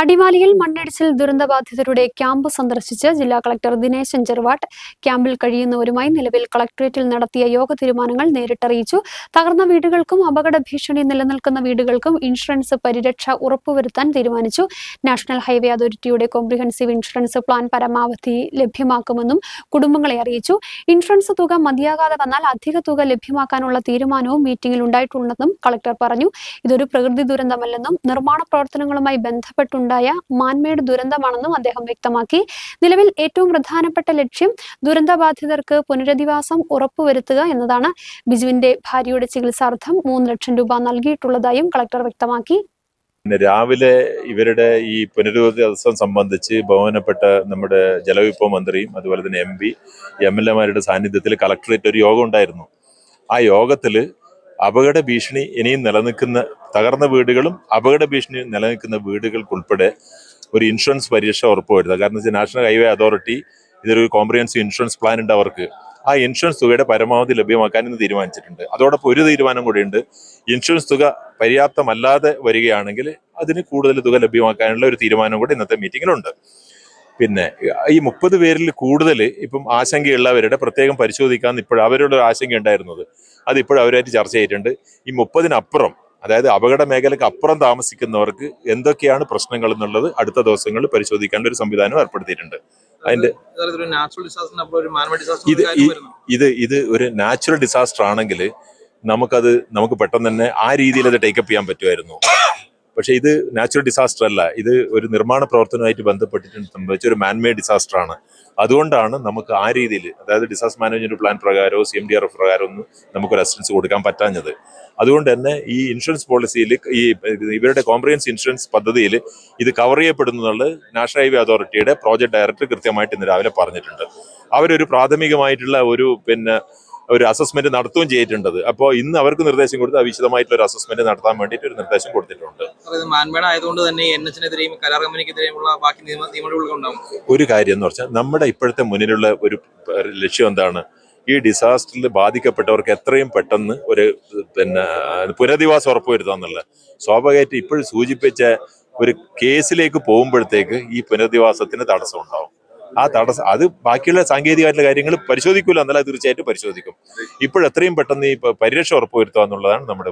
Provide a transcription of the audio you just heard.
അടിമാലിയിൽ മണ്ണിടിച്ചിൽ ദുരന്തബാധിതരുടെ ക്യാമ്പ് സന്ദർശിച്ച് ജില്ലാ കളക്ടർ ദിനേശൻ ചെറുവാട്ട് ക്യാമ്പിൽ കഴിയുന്നവരുമായി നിലവിൽ കളക്ടറേറ്റിൽ നടത്തിയ യോഗ തീരുമാനങ്ങൾ നേരിട്ടറിയിച്ചു. തകർന്ന വീടുകൾക്കും അപകട ഭീഷണി നിലനിൽക്കുന്ന വീടുകൾക്കും ഇൻഷുറൻസ് പരിരക്ഷ ഉറപ്പുവരുത്താൻ തീരുമാനിച്ചു. നാഷണൽ ഹൈവേ അതോറിറ്റിയുടെ കോംപ്രിഹെൻസീവ് ഇൻഷുറൻസ് പ്ലാൻ പരമാവധി ലഭ്യമാക്കുമെന്നും കുടുംബങ്ങളെ അറിയിച്ചു. ഇൻഷുറൻസ് തുക മതിയാകാതെ വന്നാൽ അധിക തുക ലഭ്യമാക്കാനുള്ള തീരുമാനവും മീറ്റിംഗിൽ ഉണ്ടായിട്ടുണ്ടെന്നും കളക്ടർ പറഞ്ഞു. ഇതൊരു പ്രകൃതി ദുരന്തമല്ലെന്നും നിർമ്മാണ പ്രവർത്തനങ്ങളുമായി ബന്ധപ്പെട്ടുണ്ടായ മാൻമേഡ് ദുരന്തമാണെന്നും അദ്ദേഹം വ്യക്തമാക്കി. നിലവിൽ ഏറ്റവും പ്രധാനപ്പെട്ട ലക്ഷ്യം ദുരന്തബാധിതർക്ക് പുനരധിവാസം ഉറപ്പുവരുത്തുക എന്നതാണ്. ബിജുവിന്റെ ഭാര്യയുടെ ചികിത്സാർത്ഥം മൂന്ന് ലക്ഷം രൂപ നൽകിയിട്ടുള്ളതായും കളക്ടർ വ്യക്തമാക്കി. രാവിലെ ഇവരുടെ ഈ പുനരധിവാസം സംബന്ധിച്ച് ബഹുമാനപ്പെട്ട നമ്മുടെ ജലവിഭവ മന്ത്രിയും അതുപോലെ തന്നെ എം പി എം എൽ എമാരുടെ സാന്നിധ്യത്തിൽ കളക്ടറേറ്റ് ഒരു യോഗം ഉണ്ടായിരുന്നു. ആ യോഗത്തിൽ അപകട ഭീഷണി ഇനിയും നിലനിൽക്കുന്ന തകർന്ന വീടുകളും അപകട ഭീഷണി നിലനിൽക്കുന്ന വീടുകൾക്കുൾപ്പെടെ ഒരു ഇൻഷുറൻസ് പരിരക്ഷ ഉറപ്പുവരുത്തുക. കാരണം വെച്ചാൽ നാഷണൽ ഹൈവേ അതോറിറ്റി ഇതൊരു കോംപ്രിഹെൻസീവ് ഇൻഷുറൻസ് പ്ലാൻ ഉണ്ട് അവർക്ക്. ആ ഇൻഷുറൻസ് തുകയുടെ പരമാവധി ലഭ്യമാക്കാൻ ഇന്ന് തീരുമാനിച്ചിട്ടുണ്ട്. അതോടൊപ്പം ഒരു തീരുമാനം കൂടിയുണ്ട്. ഇൻഷുറൻസ് തുക പര്യാപ്തമല്ലാതെ വരികയാണെങ്കിൽ അതിന് കൂടുതൽ തുക ലഭ്യമാക്കാനുള്ള ഒരു തീരുമാനം കൂടി ഇന്നത്തെ മീറ്റിങ്ങിലുണ്ട്. പിന്നെ ഈ മുപ്പത് പേരിൽ കൂടുതൽ ഇപ്പം ആശങ്കയുള്ളവരുടെ പ്രത്യേകം പരിശോധിക്കാമെന്ന് ഇപ്പോൾ അവരുടെ ആശങ്ക ഉണ്ടായിരുന്നത്. അത് ഇപ്പോൾ അവരായിട്ട് ചർച്ച ചെയ്തിട്ടുണ്ട്. ഈ മുപ്പതിനപ്പുറം അതായത് അപകട മേഖലയ്ക്ക് അപ്പുറം താമസിക്കുന്നവർക്ക് എന്തൊക്കെയാണ് പ്രശ്നങ്ങൾ എന്നുള്ളത് അടുത്ത ദിവസങ്ങളിൽ പരിശോധിക്കേണ്ട ഒരു സംവിധാനം ഏർപ്പെടുത്തിയിട്ടുണ്ട്. അതിന്റെ ഇത് ഇത് ഇത് ഒരു നാച്ചുറൽ ഡിസാസ്റ്റർ ആണെങ്കിൽ നമുക്കത് നമുക്ക് പെട്ടെന്ന് തന്നെ ആ രീതിയിൽ അത് ടേക്കപ്പ് ചെയ്യാൻ പറ്റുമായിരുന്നു. പക്ഷെ ഇത് നാച്ചുറൽ ഡിസാസ്റ്റർ അല്ല. ഇത് ഒരു നിർമ്മാണ പ്രവർത്തനവുമായിട്ട് ബന്ധപ്പെട്ടിട്ട് സംഭവിച്ച ഒരു മാൻമേഡ് ഡിസാസ്റ്റർ ആണ്. അതുകൊണ്ടാണ് നമുക്ക് ആ രീതിയിൽ അതായത് disaster management plan പ്രകാരമോ C M D R F പ്രകാരമോ ഒന്നും നമുക്കൊരു അസിസ്റ്റൻസ് കൊടുക്കാൻ പറ്റാഞ്ഞത്. അതുകൊണ്ട് തന്നെ ഈ ഇൻഷുറൻസ് പോളിസിയിൽ ഈ ഇവരുടെ കോംപ്രിഹെൻസ് ഇൻഷുറൻസ് പദ്ധതിയിൽ ഇത് കവർ ചെയ്യപ്പെടുന്നു എന്നുള്ളത് നാഷണൽ ഹൈവേ അതോറിറ്റിയുടെ പ്രോജക്ട് ഡയറക്ടർ കൃത്യമായിട്ട് ഇന്ന് രാവിലെ പറഞ്ഞിട്ടുണ്ട്. അവരൊരു പ്രാഥമികമായിട്ടുള്ള ഒരു പിന്നെ ഒരു അസസ്മെന്റ് നടത്തുകയും ചെയ്തിട്ടുണ്ട്. അപ്പോൾ ഇന്ന് അവർക്ക് നിർദ്ദേശം കൊടുത്ത് വിശദമായിട്ടുള്ള ഒരു അസസ്മെന്റ് നടത്താൻ വേണ്ടിയിട്ട് ഒരു നിർദ്ദേശം കൊടുത്തിട്ടുണ്ട്. മാൻമേഡ് ആയതുകൊണ്ട് തന്നെ എൻ എച്ചിനെതിരെയും കരാർ കമ്പനിക്കെതിരെയുമുള്ള ബാക്കി നിയമ നിയമനടപടികൾ ഒരു കാര്യം എന്ന് പറഞ്ഞാൽ നമ്മുടെ ഇപ്പോഴത്തെ മുന്നിലുള്ള ഒരു ലക്ഷ്യം എന്താണ്? ഈ ഡിസാസ്റ്ററിൽ ബാധിക്കപ്പെട്ടവർക്ക് എത്രയും പെട്ടെന്ന് ഒരു പിന്നെ പുനരധിവാസം ഉറപ്പുവരുത്തുക എന്നുള്ളത്. സ്വാഭാവികമായിട്ട് ഇപ്പോഴും സൂചിപ്പിച്ച ഒരു കേസിലേക്ക് പോകുമ്പോഴത്തേക്ക് ഈ പുനരധിവാസത്തിന് തടസ്സം ഉണ്ടാവും. ആ തടസ്സം അത് ബാക്കിയുള്ള സാങ്കേതികമായിട്ടുള്ള കാര്യങ്ങൾ പരിശോധിക്കൂല എന്നല്ല തീർച്ചയായിട്ടും പരിശോധിക്കും. ഇപ്പോഴെത്രയും പെട്ടെന്ന് ഈ പരിരക്ഷ ഉറപ്പുവരുത്തുക എന്നുള്ളതാണ് നമ്മുടെ